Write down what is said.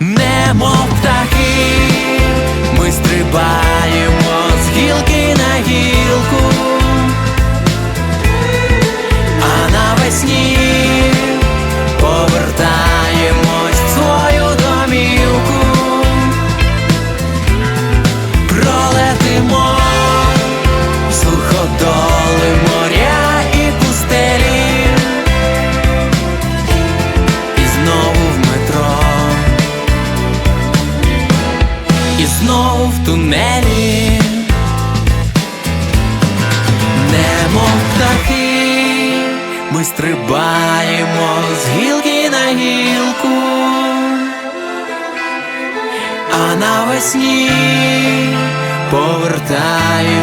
Немов птахи, І знову в тунелі, немов птахи, ми стрибаємо з гілки на гілку, а навесні домівку.